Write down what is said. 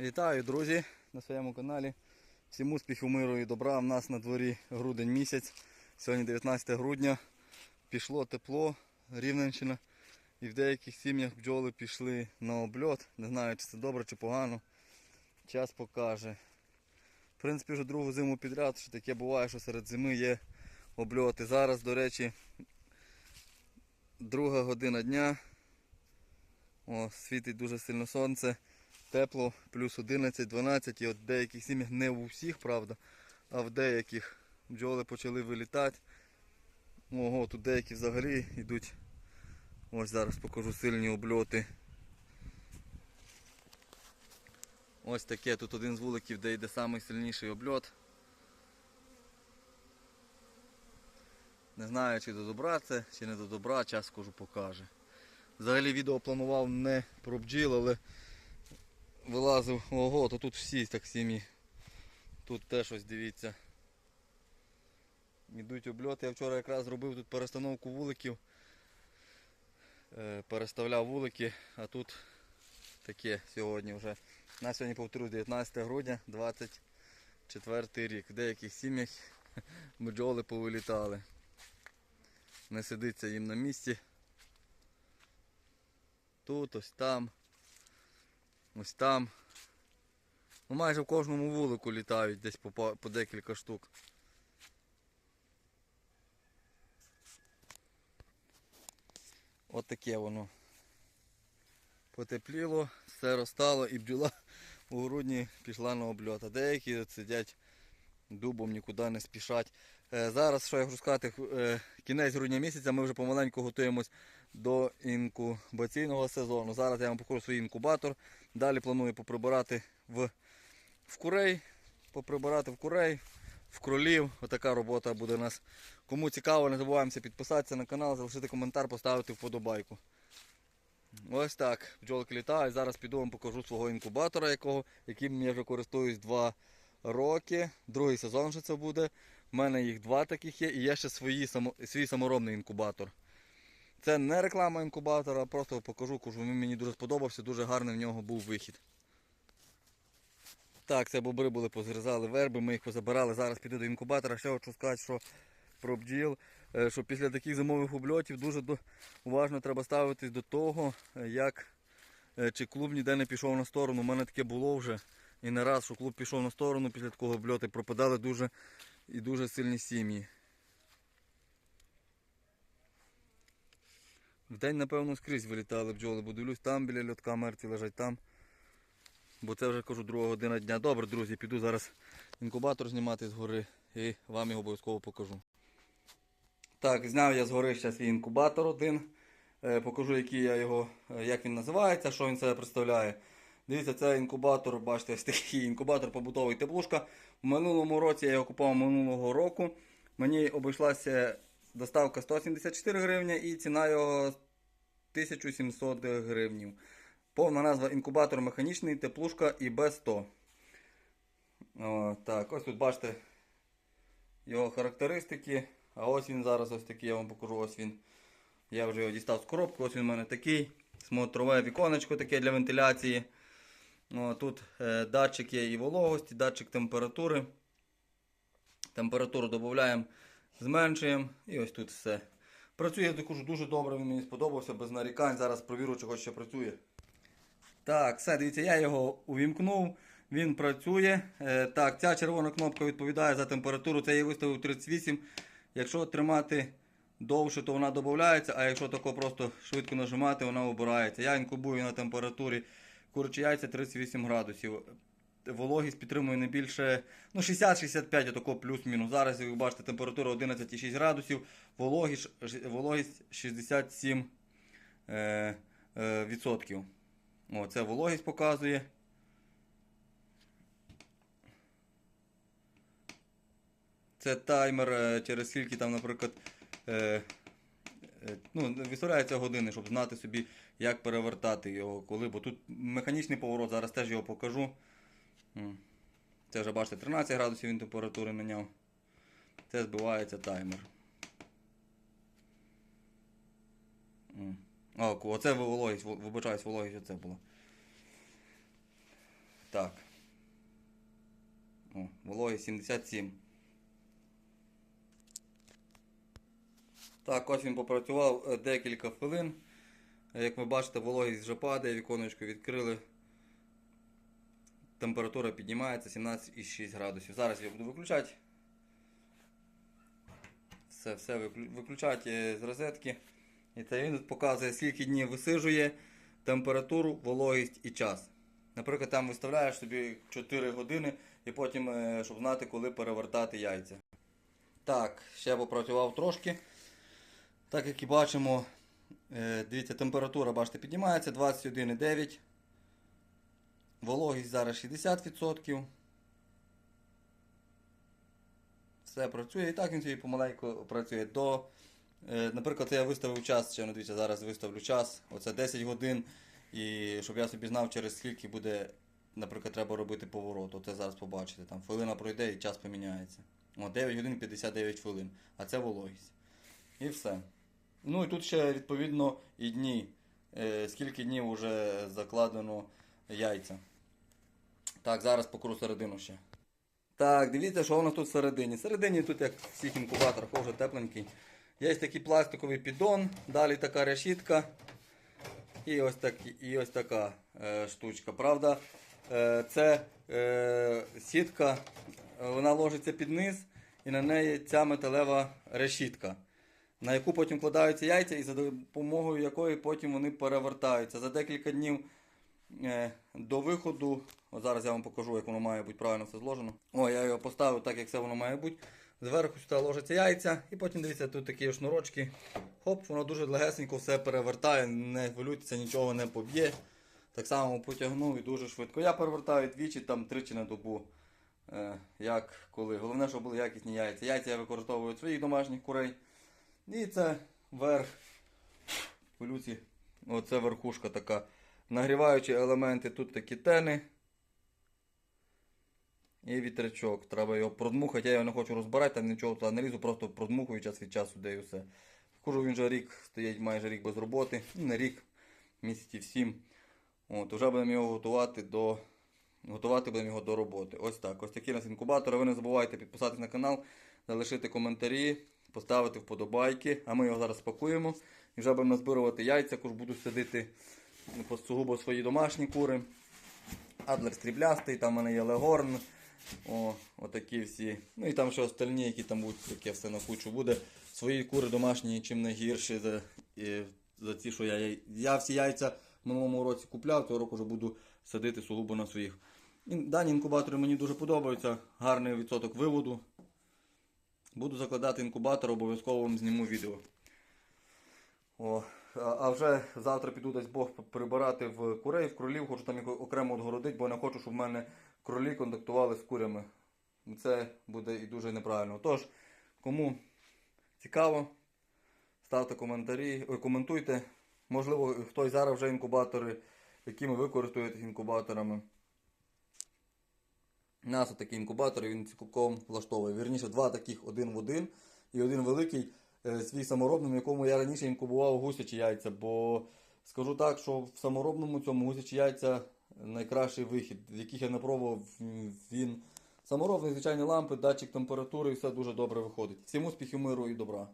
Вітаю, друзі, на своєму каналі. Всім успіхів, миру і добра. У нас на дворі грудень місяць. Сьогодні 19 грудня. Пішло тепло, Рівненщина. І в деяких сім'ях бджоли пішли на обльот. Не знаю, чи це добре, чи погано. Час покаже. В принципі, вже другу зиму підряд, що таке буває, що серед зими є обльоти. Зараз, до речі, друга година дня. О, світить дуже сильно сонце. Тепло, плюс 11-12 і от в деяких сім'ях, не у всіх, правда, а в деяких бджоли почали вилітати. Ого, тут деякі взагалі йдуть. Ось зараз покажу сильні обльоти. Ось таке, тут один з вуликів, де йде найсильніший обльот. Не знаю, чи до добра це, чи не до добра, час скажу покаже. Взагалі відео планував не про бджіл, але вилазив, ого, то тут всі так сім'ї. Тут теж ось дивіться. Ідуть обльоти. Я вчора якраз зробив тут перестановку вуликів. Е, Переставляв вулики, а тут таке сьогодні вже. На сьогодні повторюсь 19 грудня 24 рік. В деяких сім'ях бджоли повилітали. Не сидиться їм на місці. Тут, ось там. Ось там. Ну майже в кожному вулику літають десь по, по декілька штук. От таке воно. Потепліло, все розтало і бджола у грудні пішла на обльот. А деякі сидять дубом, нікуди не спішать. Е, Зараз, що я хочу сказати, е, кінець грудня місяця ми вже помаленьку готуємось до інкубаційного сезону. Зараз я вам покажу свій інкубатор. Далі планую поприбирати в, в курей, поприбирати в курей, в кролів. Отака робота буде у нас. Кому цікаво, не забуваємося підписатися на канал, залишити коментар, поставити вподобайку. Ось так, бджолки літають. Зараз піду вам покажу свого інкубатора, якого, яким я вже користуюсь 2 роки. Другий сезон вже це буде. У мене їх два таких є і є ще свої, свій саморобний інкубатор. Це не реклама інкубатора, просто покажу, кажу, мені дуже сподобався, дуже гарний в нього був вихід. Так, це бобри були, позрізали верби, ми їх позабирали. Зараз піду до інкубатора. Ще хочу сказати, що про бджіл, е, що після таких зимових обльотів дуже уважно треба ставитись до того, е, як е, чи клуб ніде не пішов на сторону. У мене таке було вже і не раз, що клуб пішов на сторону після такого обльоту пропадали дуже і дуже сильні сім'ї. Вдень, напевно, скрізь вилітали бджоли, бо дивлюсь, там біля льотка мертві лежать там. Бо це вже кажу друга година дня. Добре, друзі, піду зараз інкубатор знімати згори і вам його обов'язково покажу. Так, зняв я згори ще свій інкубатор один. Е, покажу, який я його, е, як він називається, що він себе представляє. Дивіться, це інкубатор, бачите, ось інкубатор побутовий теплушка. В минулому році я його купував минулого року. Мені обійшлася доставка 174 гривні і ціна його 1700 гривнів. Повна назва інкубатор механічний, теплушка і Б100. О, так, ось тут бачите його характеристики. А ось він зараз ось такий, я вам покажу. Ось він. Я вже його дістав з коробки, ось він у мене такий. Смотрове віконечко таке для вентиляції. О, тут е, датчик є і вологості, датчик температури. Температуру додаємо, зменшуємо і ось тут все. Працює кажу, дуже добре, він мені сподобався, без нарікань. Зараз провірю, чого ще працює. Так, все, дивіться, я його увімкнув, він працює. Е, так, ця червона кнопка відповідає за температуру, це я виставив 38. Якщо тримати довше, то вона додається, а якщо тако просто швидко нажимати, вона обирається. Я інкубую на температурі курчі яйця 38 градусів. Вологість підтримує не більше ну, 60-65, отако плюс-мінус. Зараз, як ви бачите, температура 11,6 градусів, вологість, вологість 67 е, е, відсотків. Це вологість показує. Це таймер, е, через скільки там, наприклад, е, е, ну, виставляються години, щоб знати собі, як перевертати його, коли. Бо тут механічний поворот, зараз теж його покажу. Це вже бачите, 13 градусів він температури міняв. Це збивається таймер. О, оце вологість, вибачаюсь, вологість оце було. Так. О, вологість 77. Так, ось він попрацював е, декілька хвилин. Як ви бачите, вологість вже падає, віконечко відкрили. Температура піднімається 17,6 градусів. Зараз я буду виключати. Все, все виключати е, з розетки. І це він показує, скільки днів висижує, температуру, вологість і час. Наприклад, там виставляєш собі 4 години і потім, е, щоб знати, коли перевертати яйця. Так, ще попрацював трошки. Так як і бачимо, е, дивіться, температура, бачите, піднімається 21,9. Вологість зараз 60%. Все працює. І так він собі помаленьку працює. До, е, наприклад, я виставив час, ще ну, дивіться, зараз виставлю час. Оце 10 годин. І щоб я собі знав, через скільки буде, наприклад, треба робити поворот. Оце зараз побачите. Там хвилина пройде і час поміняється. О, 9 годин 59 хвилин. А це вологість. І все. Ну і тут ще відповідно і дні. Е, скільки днів вже закладено яйця. Так, зараз покру середину ще. Так, дивіться, що у нас тут всередині. Всередині тут, як всіх інкубаторах, вже тепленький. Є такий пластиковий піддон, далі така решітка. І ось, так, і ось така е, штучка. Правда, е, це е, сітка, вона ложиться під низ, і на неї ця металева решітка, на яку потім вкладаються яйця, і за допомогою якої потім вони перевертаються. За декілька днів до виходу. От зараз я вам покажу, як воно має бути правильно все зложено. О, я його поставив так, як це воно має бути. Зверху сюди ложаться яйця, і потім дивіться, тут такі шнурочки. Хоп, воно дуже легесенько все перевертає, не хвилюйтеся, нічого не поб'є. Так само потягнув і дуже швидко. Я перевертаю двічі, там тричі на добу. Е, як коли. Головне, щоб були якісні яйця. Яйця я використовую своїх домашніх курей. І це верх. Пилюці. Оце верхушка така. Нагріваючі елементи, тут такі тени. І вітрячок. Треба його продмухати. Я його не хочу розбирати, там нічого туди не лізу, просто продмухую час від часу, де і все. Кожу він вже рік стоїть майже рік без роботи. Ну, не рік, місяців сім. От, вже будемо його готувати до. Готувати будемо його до роботи. Ось так. Ось такі у нас інкубатори. Ви не забувайте підписатися на канал, залишити коментарі, поставити вподобайки. А ми його зараз спакуємо. І вже будемо назбирувати яйця, також буду садити сугубо свої домашні кури. Адлер стріблястий, там в мене є легорн. О, отакі всі. Ну і там ще остальні, які там будуть, таке все на кучу буде. Свої кури домашні чим не гірші за, і, за ці, що я. Я всі яйця в минулому році купляв, цього року вже буду садити сугубо на своїх. І дані інкубатори мені дуже подобаються. Гарний відсоток виводу. Буду закладати інкубатор, обов'язково вам зніму відео. О, а вже завтра піду десь Бог прибирати в курей, в кролів, хочу там їх окремо відгородити, бо не хочу, щоб в мене кролі контактували з курями. Це буде і дуже неправильно. Тож, кому цікаво, ставте коментарі, ой, коментуйте. Можливо, хтось зараз вже інкубатори, якими ви користуєтесь інкубаторами. У нас такий інкубатор, він цілком влаштовує. Вірніше, два таких один в один і один великий е, свій саморобний, в якому я раніше інкубував гусячі яйця. Бо скажу так, що в саморобному цьому гусячі яйця найкращий вихід, яких я не пробував, він саморобний, звичайні лампи, датчик температури і все дуже добре виходить. Всім успіхів, миру і добра.